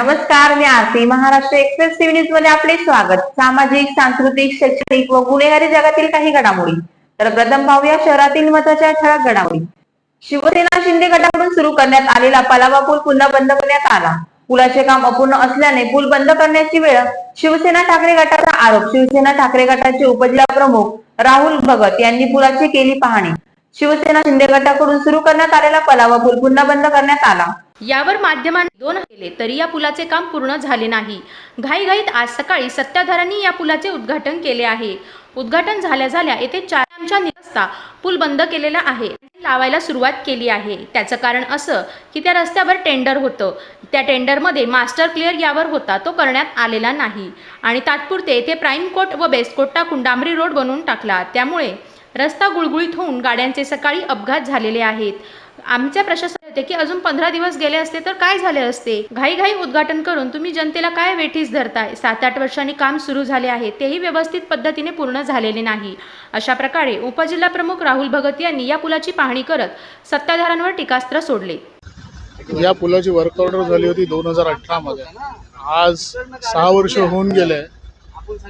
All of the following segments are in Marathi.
नमस्कार मी आरती महाराष्ट्र एक्सप्रेस टीव्ही न्यूजमध्ये आपले स्वागत. सामाजिक सांस्कृतिक शैक्षणिक व गुन्हेगारी जगातील काही घडामोडी. तर प्रथम पाहूया शहरातील महत्त्वाच्या ठळक घडामोडी. शिवसेना शिंदे गटाकडून सुरू करण्यात आलेला पलावा पूल पुन्हा बंद करण्यात आला. पुलाचे काम अपूर्ण असल्याने पूल बंद करण्याची वेळ शिवसेना ठाकरे गटाचा आरोप. शिवसेना ठाकरे गटाचे उपजिल्हा प्रमुख राहुल भगत यांनी पुलाची केली पाहणी. शिवसेना शिंदे गटाकडून सुरू करण्यात आलेला पलावा पूल पुन्हा बंद करण्यात आला. यावर माध्यमांनी दोन केले तरी या पुलाचे काम पूर्ण झाले नाही. घाईघाईत आज सकाळी सत्ताधाऱ्यांनी या पुलाचे उद्घाटन केले आहे. उद्घाटन झाल्या झाल्या येथे चार आमच्या रस्ता पूल बंद केलेला आहे. लावायला सुरुवात केली आहे. त्याचं कारण असं की त्या रस्त्यावर टेंडर होतं. त्या टेंडरमध्ये मास्टर क्लिअर यावर होता तो करण्यात आलेला नाही. आणि तात्पुरते येथे प्राईम कोट व बेसकोट टाकून डांबरी रोड बनवून टाकला. त्यामुळे रस्ता गुळगुळीत होऊन गाड्यांचे सकाळी अपघात झालेले आहेत. आमच्या प्रशासन होते की अजून पंधरा दिवस गेले असते तर काय झाले असते? घाईघाई उद्घाटन करून तुम्ही जनतेला काय वेठीस धरताय? सात आठ वर्षांनी काम सुरू झाले आहे तेही व्यवस्थित पद्धतीने पूर्ण झालेले नाही. अशा प्रकारे उपजिल्हा प्रमुख राहुल भगत यांनी या पुलाची पाहणी करत सत्ताधाऱ्यांवर टीकास्त्र सोडले. या पुलाची वर्क ऑर्डर झाली होती दोन हजार अठरा मध्ये आज सहा वर्ष होऊन गेले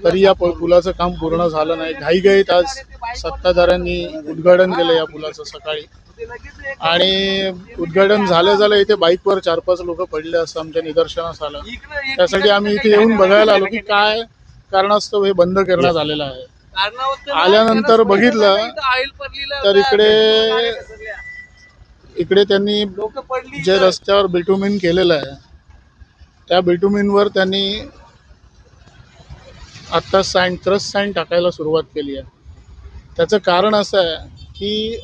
तरी या पुलाचं काम पूर्ण झालं नाही. घाईघाईत आज सत्ताधाऱ्यांनी उद्घाटन केलं या पुलाचं सकाळी. आणि उद्घाटन झालं झालं इथे बाईकवर चार पाच लोक पडले असं आमच्या निदर्शनास आलं. त्यासाठी आम्ही इथे येऊन बघायला आलो की काय कारणास्तव हे बंद करण्यात आलेलं आहे. आल्यानंतर बघितलं तर इकडे इकडे त्यांनी जे रस्त्यावर बिटुमिन केलेलं आहे त्या बिटुमिनवर त्यांनी आत्ता सँड क्रस सँड टाकायला सुरुवात केली आहे. त्याचं कारण असं आहे की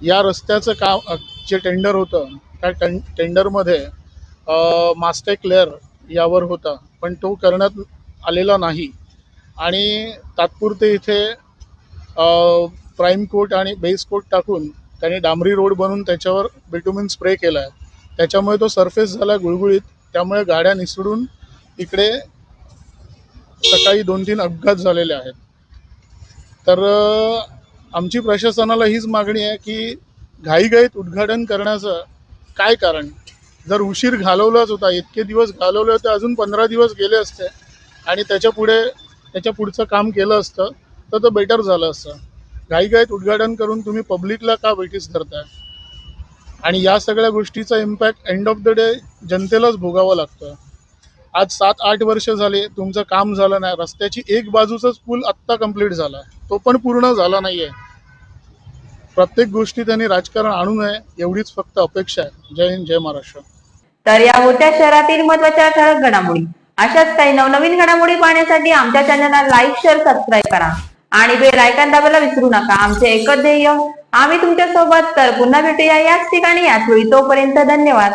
या रस्त्याचं काम जे टेंडर होतं त्या टें टेंडरमध्ये मास्टेक्लेअर यावर होता. पण तो करण्यात आलेला नाही. आणि तात्पुरते इथे प्राईम कोट आणि बेस कोट टाकून त्यांनी डांबरी रोड बनवून त्याच्यावर बिटुमिन स्प्रे केला आहे त्याच्यामुळे तो सरफेस झाला गुळगुळीत. त्यामुळे गाड्या निसडून इकडे सकाळी दोन तीन अपघात झालेले आहेत. तर आमची प्रशासनाला हीच मागणी आहे की घाईघाईत उद्घाटन करण्याचं काय कारण? जर उशीर घालवलाच होता इतके दिवस घालवले होते अजून पंधरा दिवस गेले असते आणि त्याच्या पुढे त्याच्या पुढचं काम केलं असतं तर ते बेटर झालं असतं. घाईघाईत उद्घाटन करून तुम्ही पब्लिकला का वेटीस करताय आणि या सगळ्या गोष्टीचा impact end of the day जनतेलाच भोगावं लागतं. आज सात आठ वर्ष झाले तुमचं काम झालं नाही रस्त्याची एक बाजूचाच पूल आत्ता कंप्लीट झाला तो पण पूर्ण झाला नाही आहे प्रत्येक गोष्टी त्यांनी राजकारण आणू नये एवढीच फक्त अपेक्षा आहे. जय हिंद जय महाराष्ट्र. तर या होत्या शहरातील महत्त्वाच्या ठळक घडामोडी. अशाच काही नवनवीन घडामोडी पाहण्यासाठी आमच्या चॅनलला लाईक शेअर सबस्क्राईब करा. आणि बेल आयकॉन दाबायला विसरू नका. आमचे एकच ध्येय आम्ही तुमच्यासोबत तर पुन्हा भेटूया याच ठिकाणी याच वेळी तोपर्यंत धन्यवाद.